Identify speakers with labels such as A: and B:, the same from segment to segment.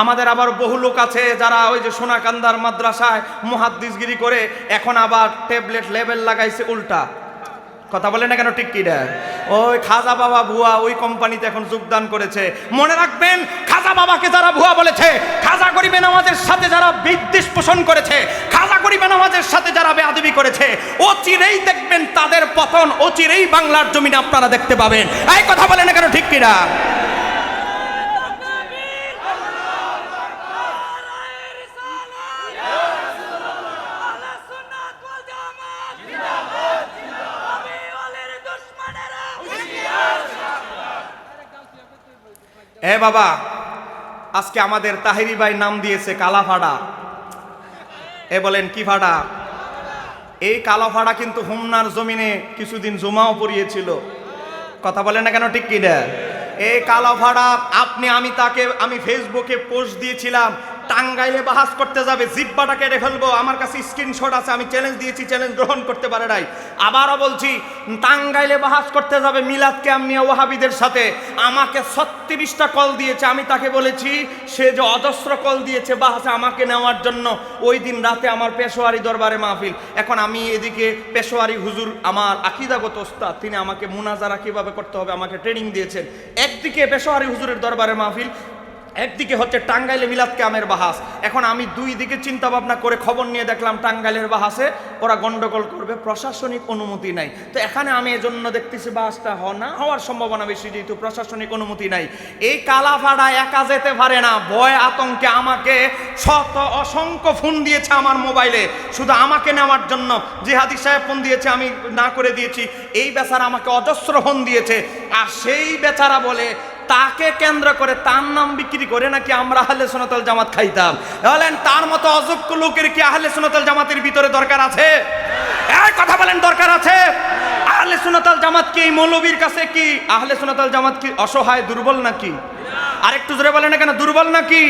A: আমাদের আবার বহু লোক আছে যারা ওই যে সোনাকান্দার মাদ্রাসায় মুহাদ্দিসগিরি করে এখন আবার ট্যাবলেট লেবেল লাগাইছে উল্টা। কথা বলে না কেন কিনা ওই খাজা বাবা ভুয়া ওই কোম্পানিতে এখন যোগদান করেছে। মনে রাখবেন, খাজা বাবাকে যারা ভুয়া বলেছে, খাজা গরিবে নামাজের সাথে যারা বিদ্বেষ পোষণ করেছে, খাজা গরিবে নামাজের সাথে যারা বেয়াদবি করেছে, ও চিরেই দেখবেন তাদের পতন, ও চিরেই বাংলার জমিনে আপনারা দেখতে পাবেন। এই কথা বলে না কেন ঠিক কিনা এ বাবা, আজকে আমাদের তাহিরি ভাই নাম দিয়েছে কালা ফাড়া। এ বলেন, কি ফাড়া? এই কালো ফাড়া কিন্তু হুমনার জমিনে কিছুদিন জমাও পড়িয়েছিল। কথা বলেন না কেন ঠিক কি দেয় এই কালাফাড়া আপনি, আমি তাকে, আমি ফেসবুকে পোস্ট দিয়েছিলাম টাঙ্গাইলে বাহাস করতে যাবে জিব্বাটা কেটে ফেলব। আমার কাছে স্ক্রিনশট আছে, আমি চ্যালেঞ্জ দিয়েছি চ্যালেঞ্জ গ্রহণ করতে পারে নাই। আবারও বলছি, টাঙ্গাইলে বাহাস করতে যাবে মিলাদ ক্যাম নিয়ে ওহাবিদের সাথে। আমাকে ছত্রিশটা কল দিয়েছে, আমি তাকে বলেছি, সে যে অজস্র কল দিয়েছে বাহাসে আমাকে নেওয়ার জন্য, ওই দিন রাতে আমার পেশোয়ারি দরবারে মাহফিল। এখন আমি এদিকে পেশোয়ারি হুজুর, আমার আকিদাগত ওস্তাদ, তিনি আমাকে মুনাজারা কীভাবে করতে হবে, আমাকে ট্রেনিং দিয়েছেন। একদিকে পেশোয়ারি হুজুরের দরবারে মাহফিল একদিকে হচ্ছে টাঙ্গাইলে মিলাদ কামের বাহাস। এখন আমি দুই দিকে চিন্তা ভাবনা করে খবর নিয়ে দেখলাম টাঙ্গাইলের বাহাসে ওরা গন্ডগোল করবে, প্রশাসনিক অনুমতি নাই। তো এখানে আমি এজন্য দেখতেছি বাসটা হ না হওয়ার সম্ভাবনা বেশি, যেহেতু প্রশাসনিক অনুমতি নাই। এই কালাফাড়া একা যেতে পারে না, ভয় আতঙ্কে আমাকে শত অসংখ্য ফোন দিয়েছে আমার মোবাইলে। শুধু আমাকে নেওয়ার জন্য, জিহাদি সাহেব ফোন দিয়েছে, আমি না করে দিয়েছি। এই বেচারা আমাকে অজস্র ফোন দিয়েছে। আর সেই বেচারা বলে তাকে কেন্দ্র করে তার নাম বিক্রি করে নাকি আমরা আহলে সোনাতল জামাত খাইতাম? বলেন, তার মতো অযোগ্য লোকের কি আহলে সোনাতল জামাতের ভিতরে দরকার আছে? কথা বলেন, দরকার আছে? আহলে সোনাতল জামাত কি মৌলবীর কাছে কি? আহলে সোনাতল জামাত কি অসহায়, দুর্বল নাকি? আরেকটু জোরে বলে না কেন, দুর্বল নাকি?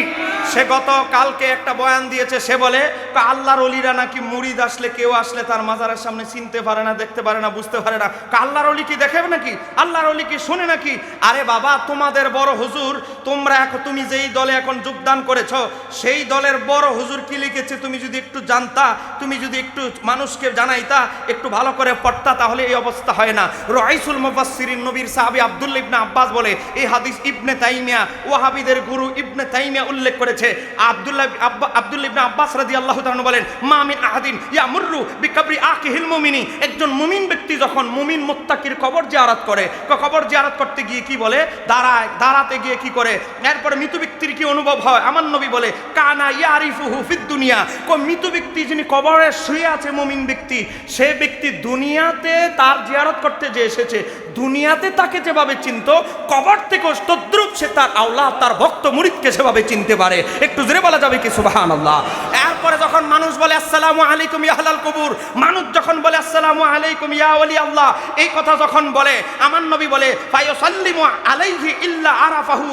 A: সে গত কালকে একটা বয়ান দিয়েছে, সে বলে কা আল্লাহর অলিরা নাকি মুড়িদ আসলে, কেউ আসলে তার মাজারের সামনে চিনতে পারে না, দেখতে পারে না, বুঝতে পারে না। কা আল্লাহর অলি কি দেখে নাকি? আল্লাহর অলি কি শোনে নাকি? আরে বাবা, তোমাদের বড় হুজুর, তোমরা এখন তুমি যেই দলে এখন যোগদান করেছ, সেই দলের বড় হুজুর কি লিখেছে তুমি যদি একটু জানতা, তুমি যদি একটু মানুষকে জানাইতা, একটু ভালো করে পড়তা, তাহলে এই অবস্থা হয় না। রাইসুল মুফাসসিরিন নবীর সাহাবী আব্দুল্লাহ ইবনে আব্বাস বলে, এই হাদিস ইবনে তাইমিয়া, ওয়াহাবিদের গুরু ইবনে তাইমিয়া উল্লেখ করেছে। আব্দুল্লাহ আব্বা আব্দুল্লাহ ইবনে আব্বাস রাদিয়াল্লাহু তাআলা বলেন আহাদিন ইয়ামুররু বিকবরি মুমিনি। একজন মুমিন ব্যক্তি যখন মুমিন মুত্তাকির কবর জিয়ারত করে কবর জিয়ারত করতে গিয়ে কি বলে? দাঁড়ায়, দাঁড়াতে গিয়ে কি করে? এরপরে মৃত ব্যক্তির কি অনুভব হয়? আমার নবী বলে, কানা দুনিয়া। কো মৃত ব্যক্তি যিনি কবরে শুয়ে আছে, মুমিন ব্যক্তি, সে ব্যক্তি দুনিয়াতে তার জিয়ারত করতে যে এসেছে, দুনিয়াতে তাকে যেভাবে চিনত, কবর থেকে তদ্রুপ সে তার আওলা তার ভক্ত মুরিদকে সেভাবে চিনতে পারে। একটু জোরে বলা যাবে কি? সুবাহান আল্লাহ এরপরে যখন মানুষ বলে, আসসালামু আলাইকুম ইয়া আহলাল কবুর মানুষ যখন বলে, আসসালামু আলাইকুম ইয়া আল্লাহ এই কথা যখন বলে, আমার নবী বলে আলাইহি ইল্লা আরাফাহু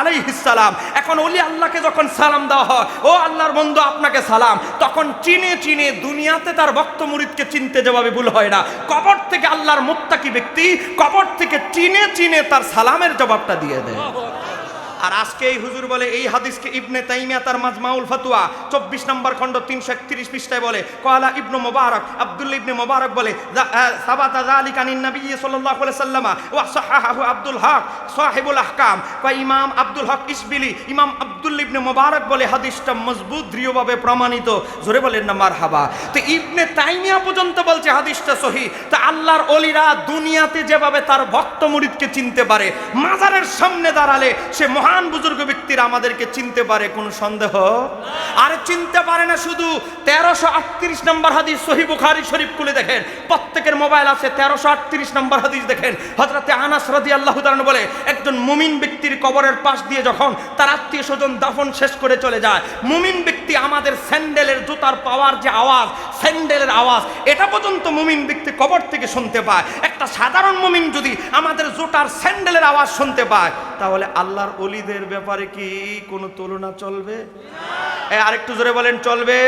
A: আলাইহিস সালাম এখন ওলি আল্লাহকে যখন সালাম দেওয়া হয়, ও আল্লাহর বন্ধু, আপনাকে সালাম তখন চিনে চিনে দুনিয়াতে তার ভক্ত মুরিদকে চিনতে যেভাবে ভুল হয় না। কবর থেকে আল্লাহর মুত্তাকি ব্যক্তি কবর থেকে চিনে চিনে তার সালামের জবাবটা দিয়ে দেয়। আর আজকে এই হুজুর বলে, এই হাদিসকে ইবনে তাইমিয়া তার মাজমাউল ফাতুয়া, চব্বিশ নম্বর খণ্ড তিনশো একত্রিশ পৃষ্ঠায় বলে, কয়লা ইবনু মোবারক আব্দুল ইবনে মোবারক বলে সাল্লামা ওয়া আব্দুল হক সাহিবুল আহকাম। বা ইমাম আব্দুল হক ইসবিলি ইমাম আব্দুল ইবনে মোবারক বলে, হাদিসটা মজবুত, দৃঢ়ভাবে প্রমাণিত। জোরে বলেন না, মারহাবা। তো ইবনে তাইমিয়া পর্যন্ত বলছে হাদিসটা সহি। তা আল্লাহর অলিরা দুনিয়াতে যেভাবে তার ভক্ত মুরিদকে চিনতে পারে, মাজারের সামনে দাঁড়ালে সে মহান বুজুর্গ ব্যক্তিরা আমাদেরকে চিনতে পারে, কোনো সন্দেহ? আর চিনতে পারে না শুধু। তেরোশো আটত্রিশ নম্বর হাদিস সহি বুখারি শরীফ খুলে দেখেন। প্রত্যেকের মোবাইল আছে তেরোশো আটত্রিশ নম্বর হাদিস দেখেন। হজরতে আনাস রাদি আল্লাহ বলে, একজন মুমিন ব্যক্তির কবরের পাশ দিয়ে যখন তার আত্মীয় স্বজন দাফন শেষ করে চলে যায়, মুমিন ব্যক্তি আমাদের স্যান্ডেলের জুতার পাওয়ার যে আওয়াজ, স্যান্ডেলের আওয়াজ, এটা পর্যন্ত মুমিন ব্যক্তি কবর থেকে শুনতে পায়। একটা সাধারণ মুমিন যদি আমাদের জোটার স্যান্ডেলের আওয়াজ শুনতে পায়, তাহলে আল্লাহর অলিদের ব্যাপারে কি কোনো তুলনা চলবে? আরেকটু জোরে বলেন, চলবে।